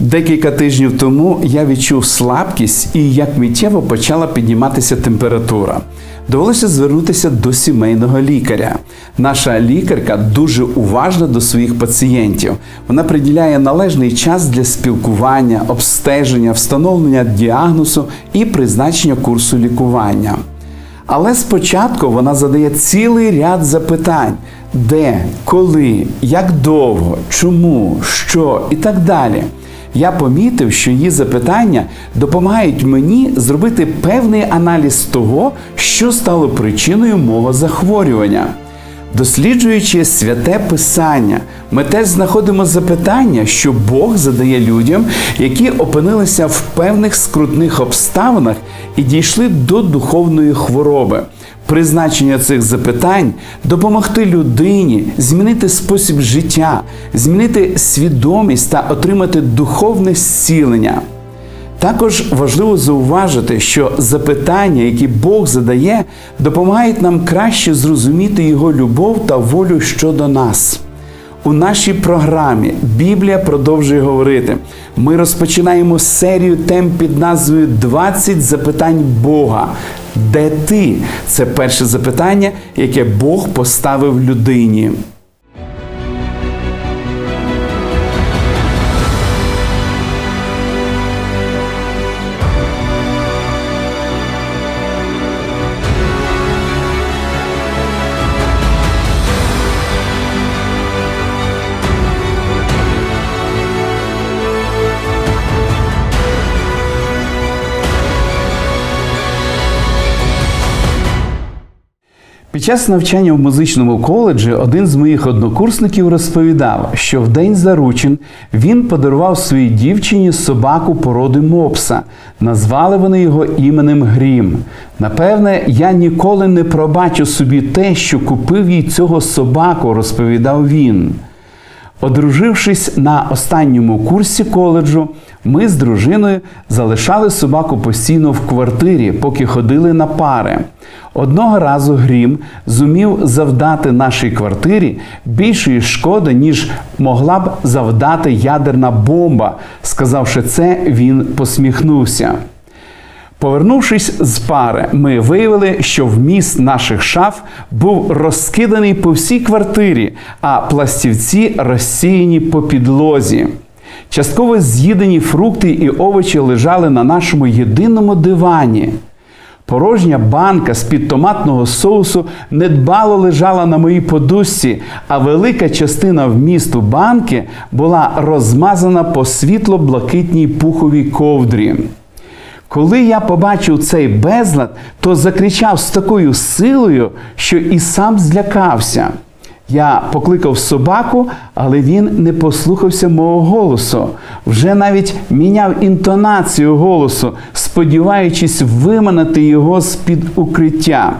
Декілька тижнів тому я відчув слабкість і як миттєво почала підніматися температура. Довелося звернутися до сімейного лікаря. Наша лікарка дуже уважна до своїх пацієнтів. Вона приділяє належний час для спілкування, обстеження, встановлення діагнозу і призначення курсу лікування. Але спочатку вона задає цілий ряд запитань: де, коли, як довго, чому, що і так далі. Я помітив, що її запитання допомагають мені зробити певний аналіз того, що стало причиною мого захворювання. Досліджуючи святе Писання, ми теж знаходимо запитання, що Бог задає людям, які опинилися в певних скрутних обставинах і дійшли до духовної хвороби. Призначення цих запитань допомогти людині змінити спосіб життя, змінити свідомість та отримати духовне зцілення. Також важливо зауважити, що запитання, які Бог задає, допомагають нам краще зрозуміти Його любов та волю щодо нас. У нашій програмі Біблія продовжує говорити. Ми розпочинаємо серію тем під назвою «20 запитань Бога. Де ти? Це перше запитання, яке Бог поставив людині. Час навчання в музичному коледжі один з моїх однокурсників розповідав, що в день заручин він подарував своїй дівчині собаку породи мопса. Назвали вони його іменем Грім. Напевне, я ніколи не пробачу собі те, що купив їй цього собаку, розповідав він. Одружившись на останньому курсі коледжу, ми з дружиною залишали собаку постійно в квартирі, поки ходили на пари. Одного разу Грім зумів завдати нашій квартирі більшої шкоди, ніж могла б завдати ядерна бомба. Сказавши це, він посміхнувся. Повернувшись з пари, ми виявили, що вміст наших шаф був розкиданий по всій квартирі, а пластівці розсіяні по підлозі. Частково з'їдені фрукти і овочі лежали на нашому єдиному дивані. Порожня банка з-під томатного соусу недбало лежала на моїй подушці, а велика частина вмісту банки була розмазана по світло-блакитній пуховій ковдрі. Коли я побачив цей безлад, то закричав з такою силою, що і сам злякався. Я покликав собаку, але він не послухався мого голосу. Вже навіть міняв інтонацію голосу, сподіваючись виманити його з-під укриття.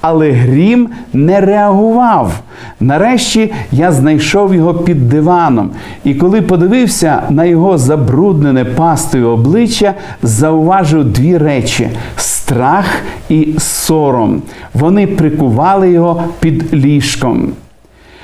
Але грім не реагував. Нарешті я знайшов його під диваном, і коли подивився на його забруднене пастою обличчя, зауважив дві речі: страх і сором. Вони прикували його під ліжком.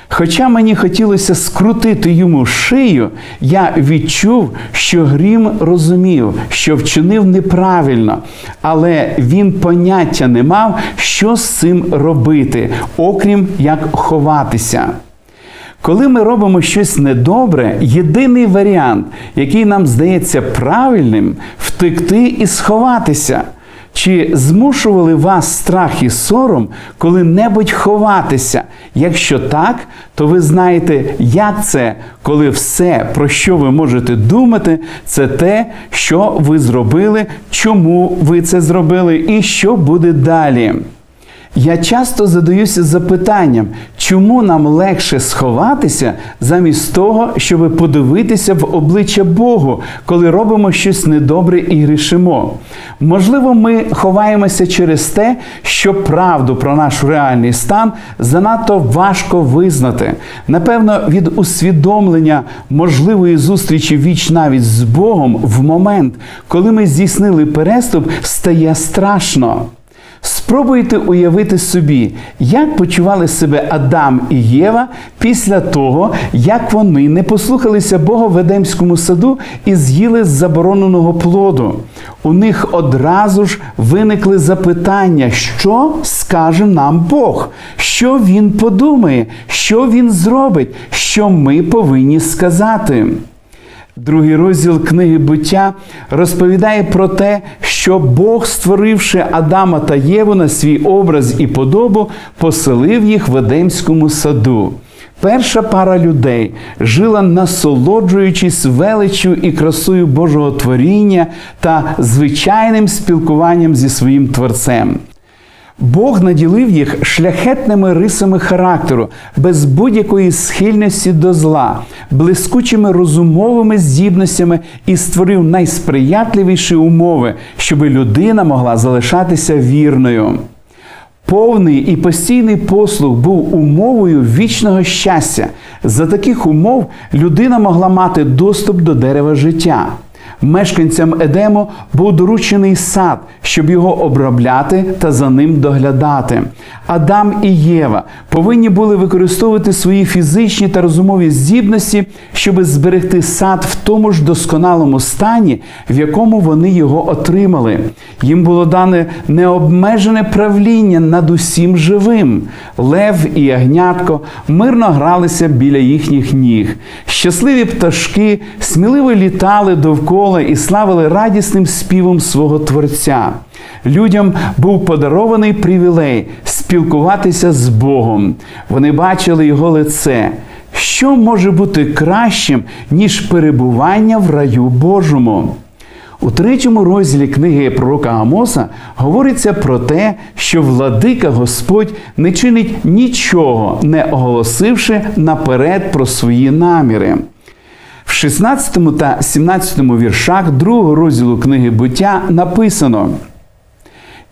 Хоча мені хотілося скрутити йому шию, я відчув, що Грім розумів, що вчинив неправильно, але він поняття не мав, що з цим робити, окрім як ховатися. Коли ми робимо щось недобре, єдиний варіант, який нам здається правильним, втекти і сховатися. Чи змушували вас страх і сором коли-небудь ховатися? Якщо так, то ви знаєте, як це, коли все, про що ви можете думати, це те, що ви зробили, чому ви це зробили і що буде далі. Я часто задаюся запитанням, чому нам легше сховатися замість того, щоб подивитися в обличчя Богу, коли робимо щось недобре і грішимо. Можливо, ми ховаємося через те, що правду про наш реальний стан занадто важко визнати. Напевно, від усвідомлення можливої зустрічі віч навіть з Богом в момент, коли ми здійснили переступ, стає страшно. Спробуйте уявити собі, як почували себе Адам і Єва після того, як вони не послухалися Бога в Едемському саду і з'їли з забороненого плоду. У них одразу ж виникли запитання, що скаже нам Бог, що Він подумає, що Він зробить, що ми повинні сказати. Другий розділ книги буття розповідає про те, що Бог, створивши Адама та Єву на свій образ і подобу, поселив їх в Едемському саду. Перша пара людей жила насолоджуючись величчю і красою Божого творіння та звичайним спілкуванням зі своїм творцем. Бог наділив їх шляхетними рисами характеру, без будь-якої схильності до зла, блискучими розумовими здібностями і створив найсприятливіші умови, щоб людина могла залишатися вірною. Повний і постійний послуг був умовою вічного щастя. За таких умов людина могла мати доступ до дерева життя. Мешканцям Едему був доручений сад, щоб його обробляти та за ним доглядати. Адам і Єва повинні були використовувати свої фізичні та розумові здібності, щоб зберегти сад в тому ж досконалому стані, в якому вони його отримали. Їм було дане необмежене правління над усім живим. Лев і ягнятко мирно гралися біля їхніх ніг. Щасливі пташки сміливо літали довкола і славили радісним співом свого Творця. Людям був подарований привілей спілкуватися з Богом. Вони бачили його лице. Що може бути кращим, ніж перебування в раю Божому? У третьому розділі книги пророка Амоса говориться про те, що владика Господь не чинить нічого, не оголосивши наперед про свої наміри. В 16 та 17 віршах другого розділу книги буття написано.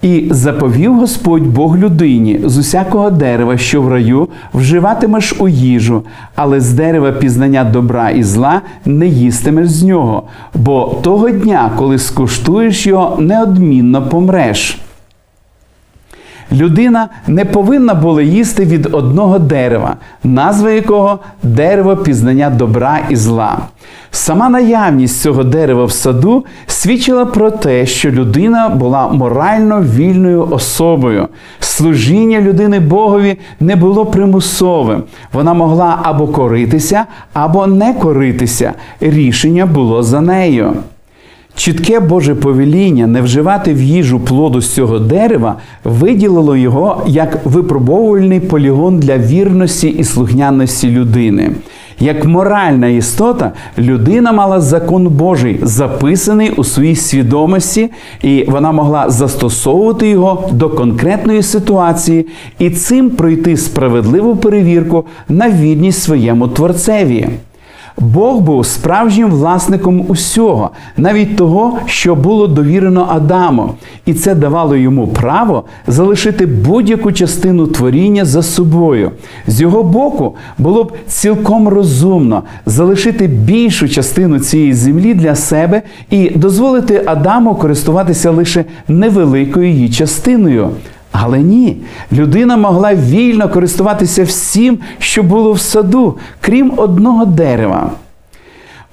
І заповів Господь Бог людині з усякого дерева, що в раю вживатимеш у їжу, але з дерева пізнання добра і зла не їстимеш з нього, бо того дня, коли скуштуєш його, неодмінно помреш. Людина не повинна була їсти від одного дерева, назва якого дерево пізнання добра і зла. Сама наявність цього дерева в саду свідчила про те, що людина була морально вільною особою. Служіння людини Богові не було примусовим. Вона могла або коритися, або не коритися. Рішення було за нею. Чітке Боже повеління не вживати в їжу плоду з цього дерева виділило його як випробовувальний полігон для вірності і слухняності людини. Як моральна істота, людина мала закон Божий, записаний у своїй свідомості, і вона могла застосовувати його до конкретної ситуації і цим пройти справедливу перевірку на вірність своєму творцеві. Бог був справжнім власником усього, навіть того, що було довірено Адаму, і це давало йому право залишити будь-яку частину творіння за собою. З його боку було б цілком розумно залишити більшу частину цієї землі для себе і дозволити Адаму користуватися лише невеликою її частиною. Але ні, людина могла вільно користуватися всім, що було в саду, крім одного дерева.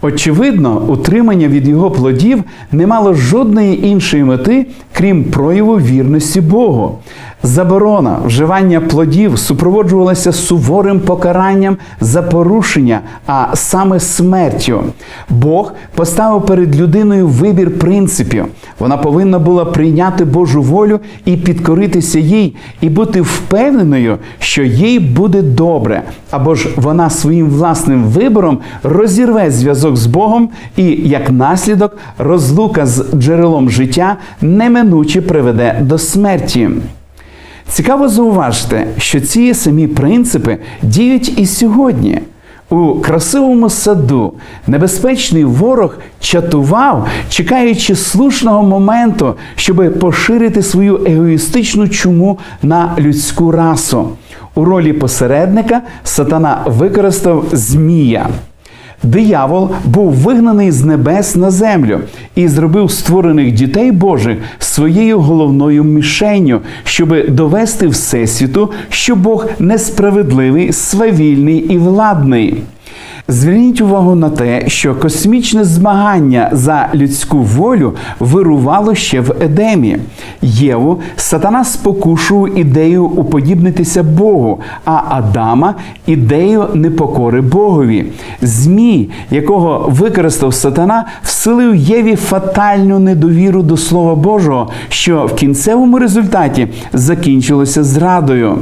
Очевидно, утримання від його плодів не мало жодної іншої мети, крім прояву вірності Богу. Заборона вживання плодів супроводжувалася суворим покаранням за порушення, а саме смертю. Бог поставив перед людиною вибір принципів. Вона повинна була прийняти Божу волю і підкоритися їй, і бути впевненою, що їй буде добре, або ж вона своїм власним вибором розірве зв'язок з Богом, і як наслідок розлука з джерелом життя неминуче приведе до смерті. Цікаво зауважити, що ці самі принципи діють і сьогодні. У красивому саду небезпечний ворог чатував, чекаючи слушного моменту, щоб поширити свою егоїстичну чуму на людську расу. У ролі посередника сатана використав змія. Диявол був вигнаний з небес на землю і зробив створених дітей Божих своєю головною мішенню, щоби довести Всесвіту, що Бог несправедливий, свавільний і владний. Зверніть увагу на те, що космічне змагання за людську волю вирувало ще в Едемі. Єву сатана спокушував ідею уподібнитися Богу, а Адама ідею непокори Богові. Змій, якого використав сатана, вселив Єві фатальну недовіру до Слова Божого, що в кінцевому результаті закінчилося зрадою.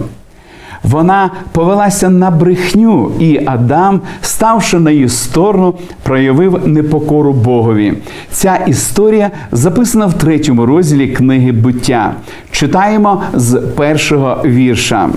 Вона повелася на брехню, і Адам, ставши на її сторону, проявив непокору Богові. Ця історія записана в третьому розділі книги буття. Читаємо з першого вірша.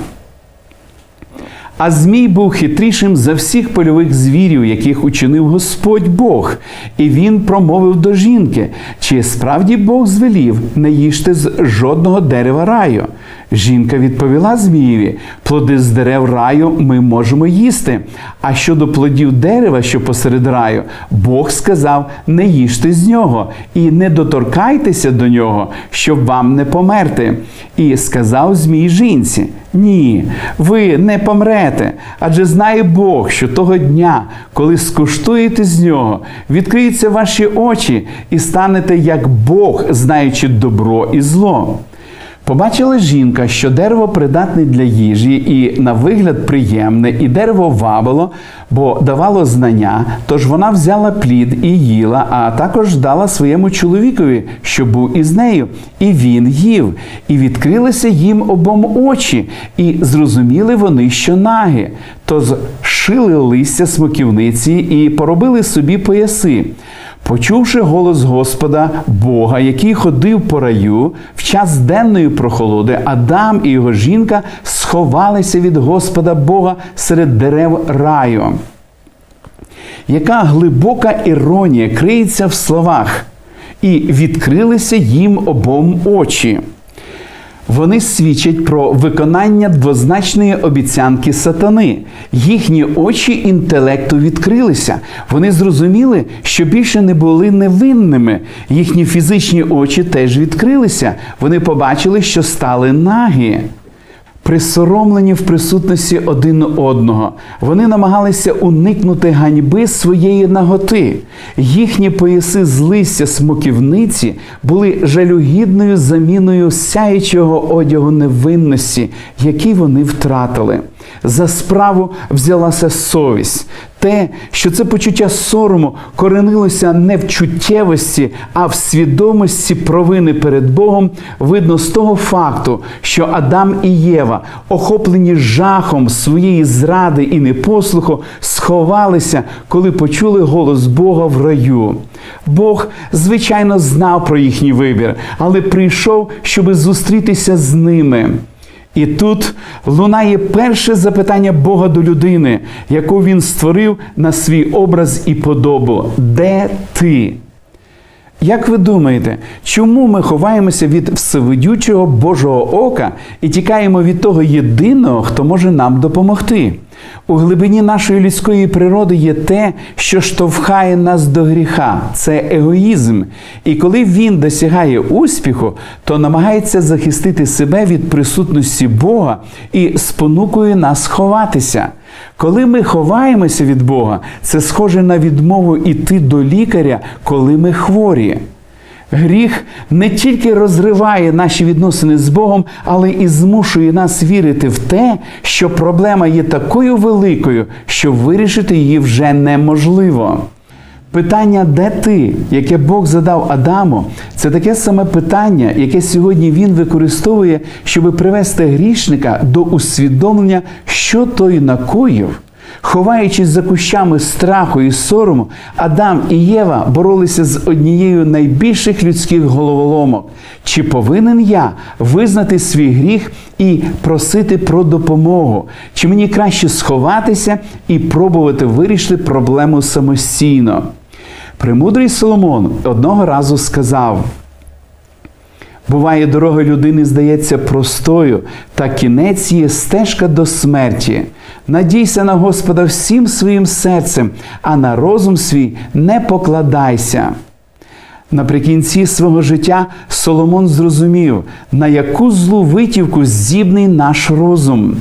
А Змій був хитрішим за всіх польових звірів, яких учинив Господь Бог. І він промовив до жінки: чи справді Бог звелів не їжте з жодного дерева раю? Жінка відповіла Змієві: плоди з дерев раю ми можемо їсти. А щодо плодів дерева, що посеред раю, Бог сказав: не їжте з нього і не доторкайтеся до нього, щоб вам не померти. І сказав Змій жінці: Ні, ви не помрете, адже знає Бог, що того дня, коли скуштуєте з нього, відкриються ваші очі і станете як Бог, знаючи добро і зло. Побачила жінка, що дерево придатне для їжі і на вигляд приємне, і дерево вабило, бо давало знання. Тож вона взяла плід і їла, а також дала своєму чоловікові, що був із нею, і він їв. І відкрилися їм обом очі, і зрозуміли вони, що наги. То зшили листя смоківниці і поробили собі пояси. Почувши голос Господа Бога, який ходив по раю в час денної прохолоди, Адам і його жінка сховалися від Господа Бога серед дерев раю. Яка глибока іронія криється в словах, і відкрилися їм обом очі. Вони свідчать про виконання двозначної обіцянки сатани. Їхні очі інтелекту відкрилися. Вони зрозуміли, що більше не були невинними. Їхні фізичні очі теж відкрилися. Вони побачили, що стали нагі. Присоромлені в присутності один одного, вони намагалися уникнути ганьби своєї наготи. Їхні пояси з листя смоківниці були жалюгідною заміною сяючого одягу невинності, який вони втратили. За справу взялася совість. Те, що це почуття сорому коренилося не в чуттєвості, а в свідомості провини перед Богом, видно з того факту, що Адам і Єва, охоплені жахом своєї зради і непослуху, сховалися, коли почули голос Бога в раю. Бог, звичайно, знав про їхній вибір, але прийшов, щоби зустрітися з ними. І тут лунає перше запитання Бога до людини, яку він створив на свій образ і подобу. Де ти? Як ви думаєте, чому ми ховаємося від всевидючого Божого ока і тікаємо від того єдиного, хто може нам допомогти? У глибині нашої людської природи є те, що штовхає нас до гріха це егоїзм. І коли він досягає успіху, то намагається захистити себе від присутності Бога і спонукує нас ховатися. Коли ми ховаємося від Бога, це схоже на відмову йти до лікаря, коли ми хворі. Гріх не тільки розриває наші відносини з Богом, але і змушує нас вірити в те, що проблема є такою великою, що вирішити її вже неможливо. Питання, де ти, яке Бог задав Адаму, це таке саме питання, яке сьогодні він використовує, щоб привести грішника до усвідомлення, що той накоїв. Ховаючись за кущами страху і сорому, Адам і Єва боролися з однією найбільших людських головоломок. Чи повинен я визнати свій гріх і просити про допомогу? Чи мені краще сховатися і пробувати вирішити проблему самостійно? Премудрий Соломон одного разу сказав: Буває, дорога людини здається простою, та кінець є стежка до смерті. Надійся на Господа всім своїм серцем, а на розум свій не покладайся. Наприкінці свого життя Соломон зрозумів, на яку злу витівку здібний наш розум.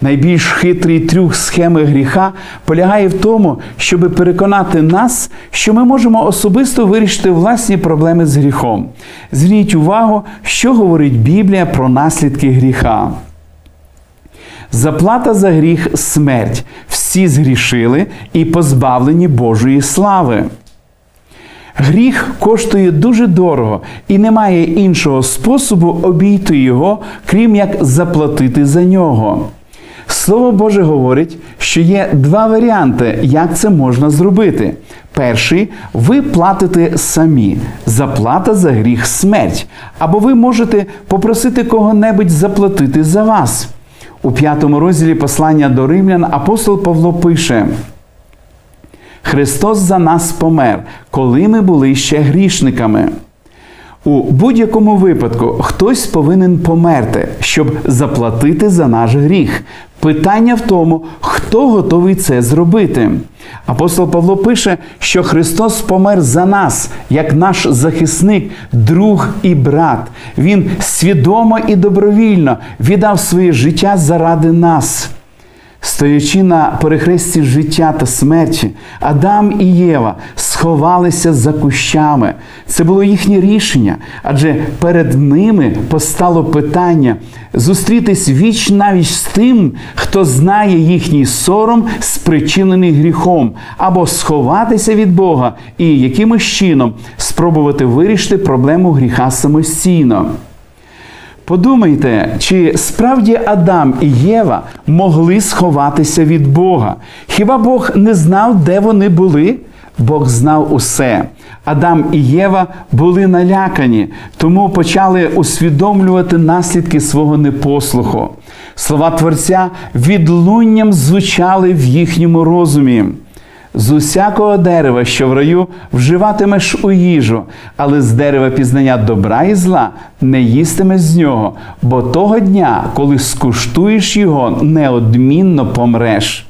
Найбільш хитрий трюк схеми гріха полягає в тому, щоб переконати нас, що ми можемо особисто вирішити власні проблеми з гріхом. Зверніть увагу, що говорить Біблія про наслідки гріха. Заплата за гріх смерть. Всі згрішили і позбавлені Божої слави. Гріх коштує дуже дорого і немає іншого способу обійти його, крім як заплатити за нього. Слово Боже говорить, що є два варіанти, як це можна зробити. Перший ви платите самі. Заплата за гріх смерть. Або ви можете попросити кого-небудь заплатити за вас. У п'ятому розділі послання до римлян апостол Павло пише. Христос за нас помер, коли ми були ще грішниками. У будь-якому випадку хтось повинен померти, щоб заплатити за наш гріх. Питання в тому, хто готовий це зробити. Апостол Павло пише, що Христос помер за нас, як наш захисник, друг і брат. Він свідомо і добровільно віддав своє життя заради нас. Стоячи на перехресті життя та смерті, Адам і Єва сховалися за кущами. Це було їхнє рішення, адже перед ними постало питання зустрітись віч навіч з тим, хто знає їхній сором, спричинений гріхом, або сховатися від Бога і якимось чином спробувати вирішити проблему гріха самостійно. Подумайте, чи справді Адам і Єва могли сховатися від Бога? Хіба Бог не знав, де вони були? Бог знав усе. Адам і Єва були налякані, тому почали усвідомлювати наслідки свого непослуху. Слова Творця відлунням звучали в їхньому розумі. З усякого дерева, що в раю, вживатимеш у їжу, але з дерева пізнання добра і зла не їстимеш з нього, бо того дня, коли скуштуєш його, неодмінно помреш.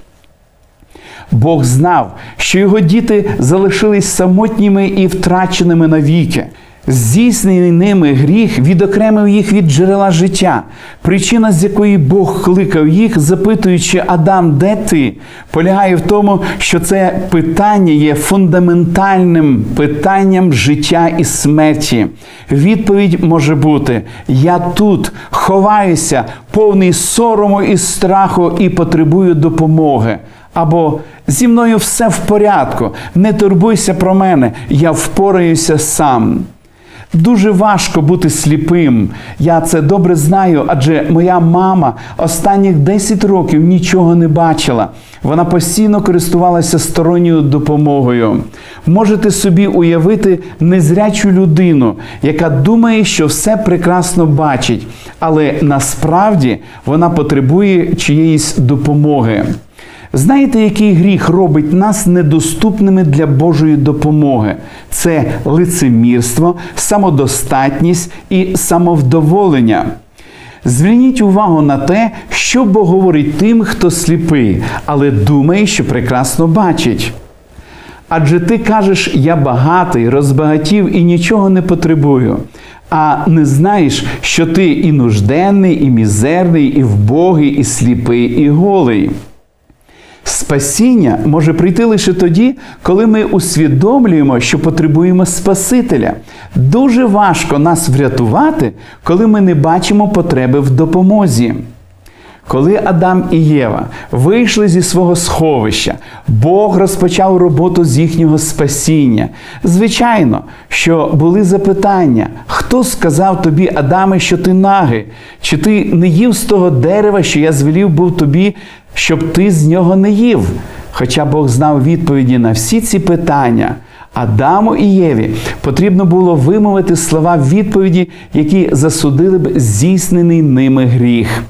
Бог знав, що його діти залишились самотніми і втраченими навіки. Здійснений ними гріх відокремив їх від джерела життя. Причина, з якої Бог кликав їх, запитуючи Адам, де ти, полягає в тому, що це питання є фундаментальним питанням життя і смерті. Відповідь може бути: Я тут ховаюся, повний сорому і страху, і потребую допомоги. Або зі мною все в порядку, не турбуйся про мене, я впораюся сам. Дуже важко бути сліпим. Я це добре знаю, адже моя мама останніх 10 років нічого не бачила. Вона постійно користувалася сторонньою допомогою. Можете собі уявити незрячу людину, яка думає, що все прекрасно бачить, але насправді вона потребує чиєїсь допомоги. Знаєте, який гріх робить нас недоступними для Божої допомоги? Це лицемірство, самодостатність і самовдоволення. Зверніть увагу на те, що Бог говорить тим, хто сліпий, але думає, що прекрасно бачить. Адже ти кажеш, я багатий, розбагатів і нічого не потребую. А не знаєш, що ти і нужденний, і мізерний, і вбогий, і сліпий, і голий. Спасіння може прийти лише тоді, коли ми усвідомлюємо, що потребуємо Спасителя. Дуже важко нас врятувати, коли ми не бачимо потреби в допомозі. Коли Адам і Єва вийшли зі свого сховища, Бог розпочав роботу з їхнього спасіння. Звичайно, що були запитання, хто сказав тобі, Адаме, що ти нагий? Чи ти не їв з того дерева, що я звелів був тобі, щоб ти з нього не їв? Хоча Бог знав відповіді на всі ці питання. Адаму і Єві потрібно було вимовити слова відповіді, які засудили б здійснений ними гріх.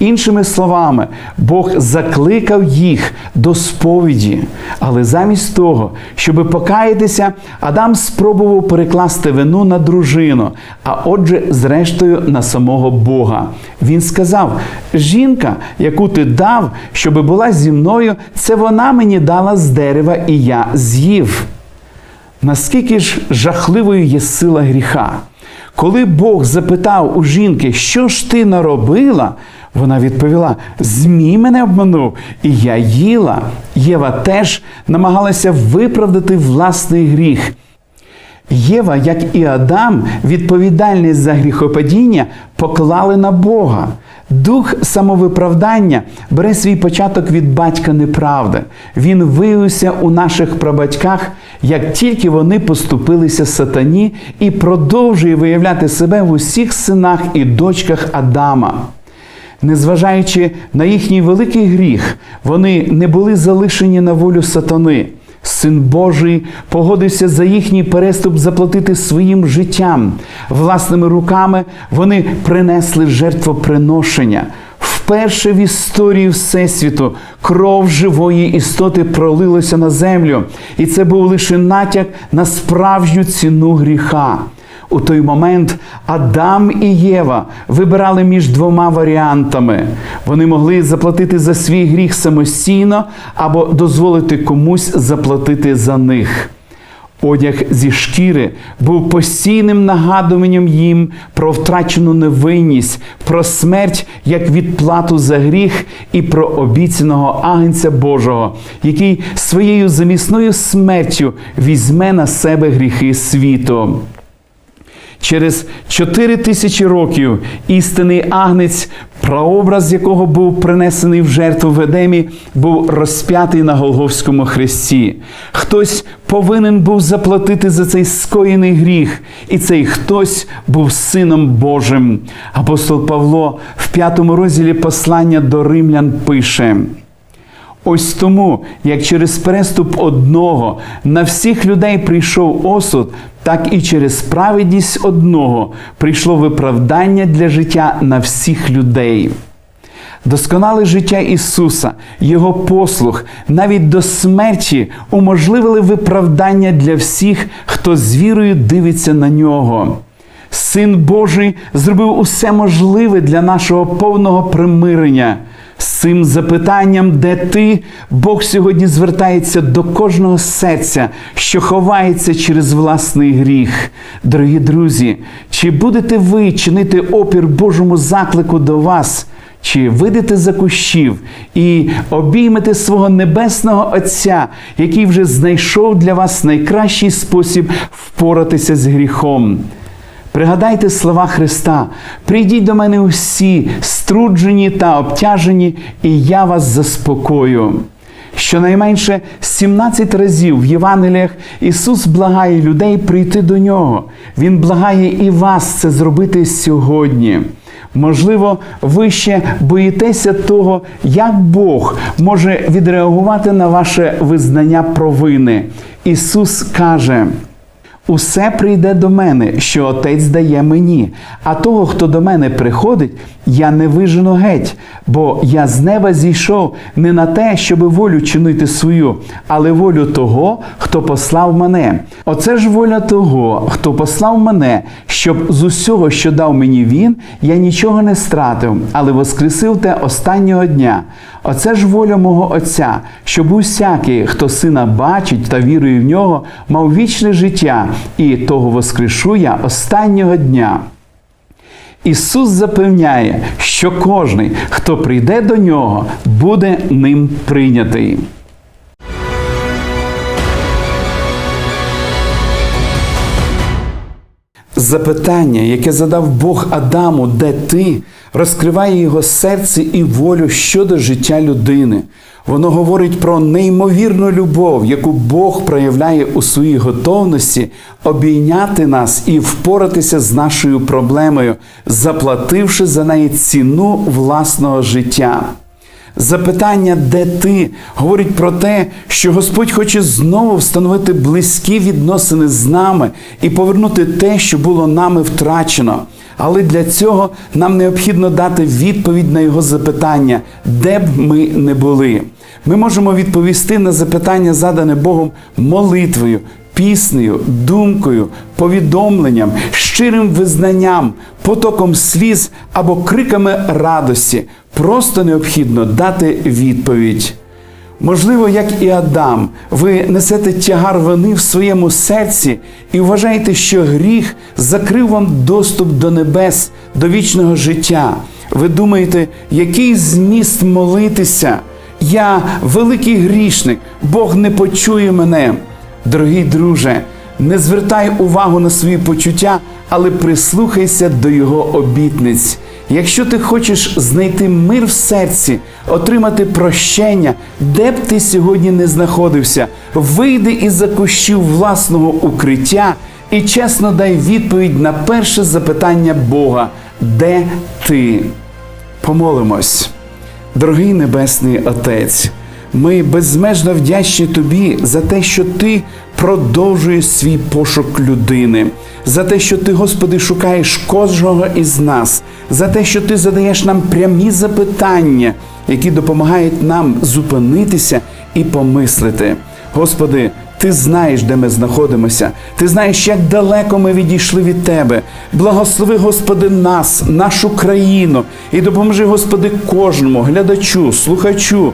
Іншими словами, Бог закликав їх до сповіді, але замість того, щоб покаятися, Адам спробував перекласти вину на дружину, а отже, зрештою, на самого Бога. Він сказав: Жінка, яку ти дав, щоб була зі мною, це вона мені дала з дерева, і я з'їв. Наскільки ж жахливою є сила гріха? Коли Бог запитав у жінки, що ж ти наробила, вона відповіла: Змій мене обманув, і я їла. Єва теж намагалася виправдати власний гріх. Єва, як і Адам, відповідальність за гріхопадіння поклали на Бога. Дух самовиправдання бере свій початок від батька неправди. Він виявився у наших прабатьках, як тільки вони поступилися сатані, і продовжує виявляти себе в усіх синах і дочках Адама. Незважаючи на їхній великий гріх, вони не були залишені на волю сатани. Син Божий погодився за їхній переступ заплатити своїм життям. Власними руками вони принесли жертвоприношення. Вперше в історії Всесвіту кров живої істоти пролилася на землю, і це був лише натяк на справжню ціну гріха. У той момент Адам і Єва вибирали між двома варіантами. Вони могли заплатити за свій гріх самостійно або дозволити комусь заплатити за них. Одяг зі шкіри був постійним нагадуванням їм про втрачену невинність, про смерть як відплату за гріх і про обіцяного агнця Божого, який своєю замісною смертю візьме на себе гріхи світу. Через чотири тисячі років істинний агнець, прообраз якого був принесений в жертву в Едемі, був розп'ятий на Голговському хресті. Хтось повинен був заплатити за цей скоєний гріх, і цей хтось був сином Божим. Апостол Павло в п'ятому розділі послання до римлян пише. Ось тому, як через переступ одного на всіх людей прийшов осуд, так і через праведність одного прийшло виправдання для життя на всіх людей. Досконале життя Ісуса, Його послуг, навіть до смерті уможливили виправдання для всіх, хто з вірою дивиться на нього. Син Божий зробив усе можливе для нашого повного примирення. З цим запитанням, де ти, Бог сьогодні звертається до кожного серця, що ховається через власний гріх. Дорогі друзі, чи будете ви чинити опір Божому заклику до вас? Чи вийдете за кущів і обіймете свого небесного Отця, який вже знайшов для вас найкращий спосіб впоратися з гріхом? Пригадайте слова Христа: прийдіть до мене усі, струджені та обтяжені, і я вас заспокою. Щонайменше 17 разів в Євангеліях Ісус благає людей прийти до Нього. Він благає і вас це зробити сьогодні. Можливо, ви ще боїтеся того, як Бог може відреагувати на ваше визнання провини. Ісус каже. Усе прийде до мене, що Отець дає мені, а того, хто до мене приходить, я не вижену геть, бо я з неба зійшов не на те, щоб волю чинити свою, але волю того, хто послав мене. Оце ж воля того, хто послав мене, щоб з усього, що дав мені він, я нічого не стратив, але воскресив те останнього дня. Оце ж воля мого Отця, щоб усякий, хто сина бачить та вірує в нього, мав вічне життя, і того воскрешу я останнього дня. Ісус запевняє, що кожний, хто прийде до нього, буде ним прийнятий. Запитання, яке задав Бог Адаму, де ти, розкриває його серце і волю щодо життя людини. Воно говорить про неймовірну любов, яку Бог проявляє у своїй готовності обійняти нас і впоратися з нашою проблемою, заплативши за неї ціну власного життя. Запитання, де ти, говорить про те, що Господь хоче знову встановити близькі відносини з нами і повернути те, що було нами втрачено. Але для цього нам необхідно дати відповідь на його запитання, де б ми не були. Ми можемо відповісти на запитання, задане Богом молитвою, піснею, думкою, повідомленням, щирим визнанням, потоком сліз або криками радості. Просто необхідно дати відповідь. Можливо, як і Адам, ви несете тягар вини в своєму серці і вважаєте, що гріх закрив вам доступ до небес, до вічного життя. Ви думаєте, який зміст молитися? Я великий грішник, Бог не почує мене. Дорогий друже, не звертай увагу на свої почуття, але прислухайся до Його обітниць. Якщо ти хочеш знайти мир в серці, отримати прощення, де б ти сьогодні не знаходився, вийди із-за кущів власного укриття і чесно дай відповідь на перше запитання Бога: де ти? Помолимось. Дорогий Небесний Отець, ми безмежно вдячні Тобі за те, що Ти продовжуєш свій пошук людини, за те, що Ти, Господи, шукаєш кожного із нас, за те, що Ти задаєш нам прямі запитання, які допомагають нам зупинитися і помислити. Господи, ти знаєш, де ми знаходимося. Ти знаєш, як далеко ми відійшли від Тебе. Благослови, Господи, нас, нашу країну, і допоможи, Господи, кожному глядачу, слухачу.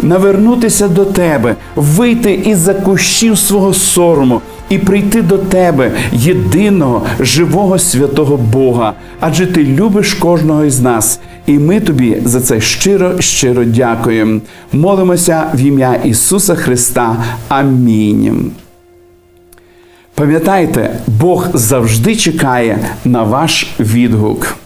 Навернутися до Тебе, вийти із за кущів свого сорому і прийти до Тебе, єдиного живого святого Бога. Адже Ти любиш кожного із нас, і ми тобі за це щиро, щиро дякуємо. Молимося в ім'я Ісуса Христа. Амінь. Пам'ятайте, Бог завжди чекає на ваш відгук.